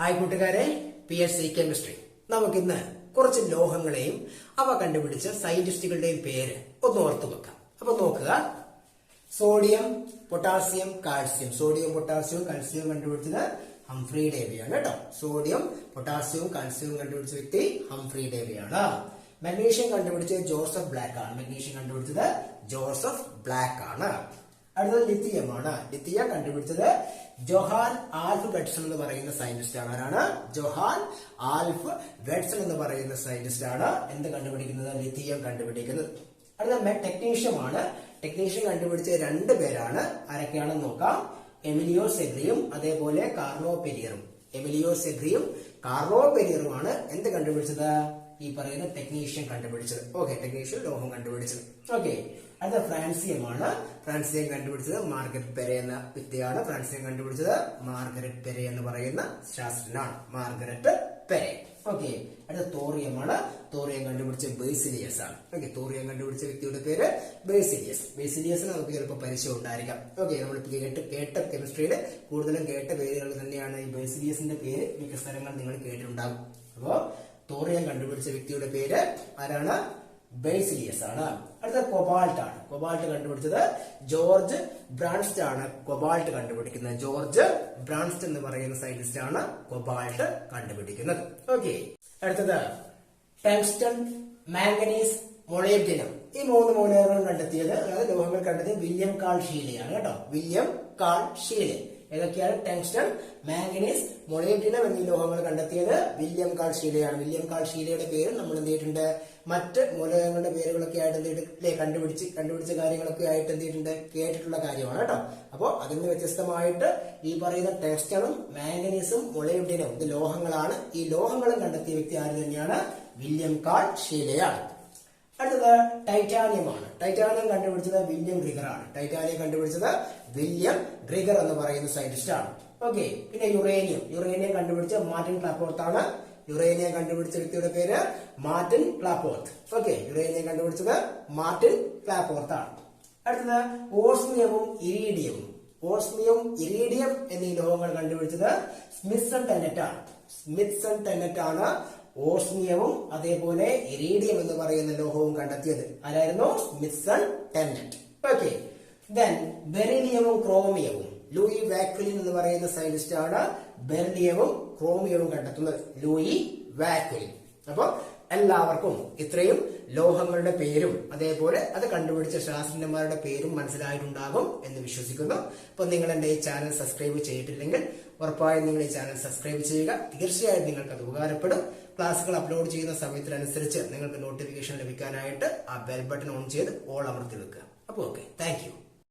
Hi കൂട്ടുകാരെ P S C chemistry നമുക്കിന്ന് കുറച്ച് ലോഹങ്ങളെയും അവ കണ്ടുപിടിച്ച സയന്റിസ്റ്റുകളുടെയും പേര് ഒന്ന് ഓർത്തു വെക്കാം. അപ്പൊ നോക്കുക. സോഡിയം പൊട്ടാസ്യം കാൽസ്യം സോഡിയം പൊട്ടാസ്യവും കാൽസ്യവും കണ്ടുപിടിച്ചത് ഹംഫ്രി ഡേവിയാണ് കേട്ടോ. സോഡിയം പൊട്ടാസ്യവും കാൽസ്യവും കണ്ടുപിടിച്ച വ്യക്തി ഹംഫ്രി ഡേവിയാണ് മഗ്നീഷ്യം കണ്ടുപിടിച്ചത് ജോസഫ് ബ്ലാക്ക് ആണ്. മഗ്നീഷ്യം കണ്ടുപിടിച്ചത് ജോസഫ് ബ്ലാക്ക് ആണ്. അടുത്തത് ലിത്തിയമാണ്. ലിത്തിയ കണ്ടുപിടിച്ചത് ജോഹാൻ ആൽഫ് വെഡ്സൺ എന്ന് പറയുന്ന സയന്റിസ്റ്റ് ആണ്. ആരാണ്? ജോഹാൻ ആൽഫ് വെഡ്സൺ എന്ന് പറയുന്ന സയന്റിസ്റ്റ് ആണ്. എന്ത് കണ്ടുപിടിക്കുന്നത്? ലിത്തിയം കണ്ടുപിടിക്കുന്നത്. അടുത്ത ടെക്നീഷ്യമാണ് ടെക്നീഷ്യൻ കണ്ടുപിടിച്ച രണ്ട് പേരാണ്. ആരൊക്കെയാണെന്ന് നോക്കാം. എമിലിയോ സെഗ്രിയും അതേപോലെ കാർലോ പെരിയറും. എമിലിയോ സെഗ്രിയും കാർലോ പെരിയറുമാണ് എന്ത് കണ്ടുപിടിച്ചത്? ഈ പറയുന്ന ടെക്നീഷ്യൻ കണ്ടുപിടിച്ചത്. ഓക്കെ ടെക്നീഷ്യൻ ലോഹം കണ്ടുപിടിച്ചത്. ഓക്കെ അടുത്ത ഫ്രാൻസിയമാണ് ഫ്രാൻസിയം കണ്ടുപിടിച്ചത് മാർഗരറ്റ് പെരെ എന്ന വ്യക്തിയാണ്. ഫ്രാൻസിയം കണ്ടുപിടിച്ചത് മാർഗരറ്റ് പെരെ എന്ന് പറയുന്ന ശാസ്ത്രജ്ഞനാണ്. മാർഗരറ്റ് പെരെ ഓക്കെ അടുത്ത തോറിയമാണ് തോറിയം കണ്ടുപിടിച്ച ബേസിലിയസ് ആണ്. ഓക്കെ തോറിയം കണ്ടുപിടിച്ച വ്യക്തിയുടെ പേര് ബേസിലിയസ്. ബേസിലിയസിന് നമുക്ക് ചിലപ്പോൾ പരിചയം ഉണ്ടായിരിക്കാം. ഓക്കെ നമ്മൾ കേട്ട് കേട്ട കെമിസ്ട്രിയുടെ കൂടുതലും കേട്ട പേരുകൾ തന്നെയാണ് ഈ ബേസിലിയസിന്റെ പേര്. മിക്ക സ്ഥലങ്ങൾ നിങ്ങൾ കേട്ടിട്ടുണ്ടാകും. അപ്പോ തോറിയം കണ്ടുപിടിച്ച വ്യക്തിയുടെ പേര് ആരാണ്? ബേസിലിയസ് ആണ് അടുത്ത കൊബാൾട്ട് ആണ് കൊബാൾട്ട് കണ്ടുപിടിച്ചത് ജോർജ് ബ്രാൻസ്റ്റ് ആണ് കൊബാൾട്ട് കണ്ടുപിടിക്കുന്നത്. ജോർജ് ബ്രാൻസ്റ്റ് എന്ന് പറയുന്ന സയന്റിസ്റ്റ് ആണ് കൊബാൾട്ട് കണ്ടുപിടിക്കുന്നത്. ഓക്കെ. അടുത്തത് ടങ്സ്റ്റൺ മാംഗനീസ് മൊളേറ്റിനം ഈ മൂന്ന് മൂലകങ്ങളും കണ്ടെത്തിയത് അതായത് ലോഹങ്ങൾ കണ്ടെത്തിയത് വില്യം കാൾ ഷീലയാണ് കേട്ടോ. William Carl Scheele. ഏതൊക്കെയാണ്? ടങ്സ്റ്റൺ മാംഗനീസ് മൊളേറ്റിനം എന്നീ ലോഹങ്ങൾ കണ്ടെത്തിയത് വില്യം കാൾ ഷീലയാണ്. വില്യം കാൾ ഷീലയുടെ പേര് നമ്മൾ എന്ത് ചെയ്തിട്ടുണ്ട്? മറ്റ് മൂലകങ്ങളുടെ പേരുകളൊക്കെ ആയിട്ട് എന്ത് ചെയ്തിട്ട് കണ്ടുപിടിച്ച് കണ്ടുപിടിച്ച കാര്യങ്ങളൊക്കെ ആയിട്ട് എന്ത് ചെയ്തിട്ടുണ്ട്? കേട്ടിട്ടുള്ള കാര്യമാണ് കേട്ടോ. അപ്പോൾ അതിൽ നിന്ന് വ്യത്യസ്തമായിട്ട് ഈ പറയുന്ന ടെക്സ്റ്റണും മാംഗനീസും മുളയുടിനും ഇത് ലോഹങ്ങളാണ്. ഈ ലോഹങ്ങളും കണ്ടെത്തിയ വ്യക്തി ആര് തന്നെയാണ്? വില്യം കാൾ ഷീലയാണ്. അടുത്തത് ടൈറ്റാനിയമാണ്. ടൈറ്റാനിയം കണ്ടുപിടിച്ചത് വില്യം ഗ്രിഗർ ആണ് ടൈറ്റാനിയം കണ്ടുപിടിച്ചത് വില്യം ഗ്രിഗർ എന്ന് പറയുന്ന സയന്റിസ്റ്റ് ആണ്. ഓക്കെ പിന്നെ യുറേനിയം. യുറേനിയം കണ്ടുപിടിച്ച മാർട്ടിൻ ക്ലാപ്പോർത്ത് ആണ്. യുറേനിയം കണ്ടുപിടിച്ച വ്യക്തിയുടെ പേര് മാർട്ടിൻ ക്ലാപ്പോർത്ത്. ഓക്കെ യുറേനിയം കണ്ടുപിടിച്ചത് മാർട്ടിൻ ക്ലാപ്പോർത്ത് ആണ്. അടുത്തത് ഓസ്മിയവും ഇരീഡിയവും. ഓസ്മിയവും ഇരീഡിയം എന്നീ ലോഹങ്ങൾ കണ്ടുപിടിച്ചത് സ്മിത്സൺ ടെന്നറ്റ് ആണ് സ്മിത്സൺ ടെന്നറ്റ് ആണ് ഓസ്മിയവും അതേപോലെ ഇരീഡിയം എന്ന് പറയുന്ന ലോഹവും കണ്ടെത്തിയത് ആരായിരുന്നു? Smithson Tennant. ഓക്കെ ദെൻ ബെറിലിയവും ക്രോമിയവും. ലൂയി വാക്വിലിൻ എന്ന് പറയുന്ന സയന്റിസ്റ്റ് ആണ് ബെറിലിയവും ക്രോമിയവും കണ്ടെത്തുന്നത്. Louis Vauquelin. അപ്പൊ എല്ലാവർക്കും ഇത്രയും ലോഹങ്ങളുടെ പേരും അതേപോലെ അത് കണ്ടുപിടിച്ച ശാസ്ത്രജ്ഞന്മാരുടെ പേരും മനസ്സിലായിട്ടുണ്ടാകും എന്ന് വിശ്വസിക്കുന്നു. അപ്പൊ നിങ്ങൾ എന്റെ ഈ ചാനൽ സബ്സ്ക്രൈബ് ചെയ്തിട്ടില്ലെങ്കിൽ ഉറപ്പായും നിങ്ങൾ ഈ ചാനൽ സബ്സ്ക്രൈബ് ചെയ്യുക. തീർച്ചയായും നിങ്ങൾക്ക് അത് ഉപകാരപ്പെടും. ക്ലാസ്സുകൾ അപ്ലോഡ് ചെയ്യുന്ന സമയത്തിനനുസരിച്ച് നിങ്ങൾക്ക് നോട്ടിഫിക്കേഷൻ ലഭിക്കാനായിട്ട് ആ ബെൽ ബട്ടൺ ഓൺ ചെയ്ത് ഓൾ അമർത്തി വെക്കുക. അപ്പോൾ ഓക്കെ താങ്ക്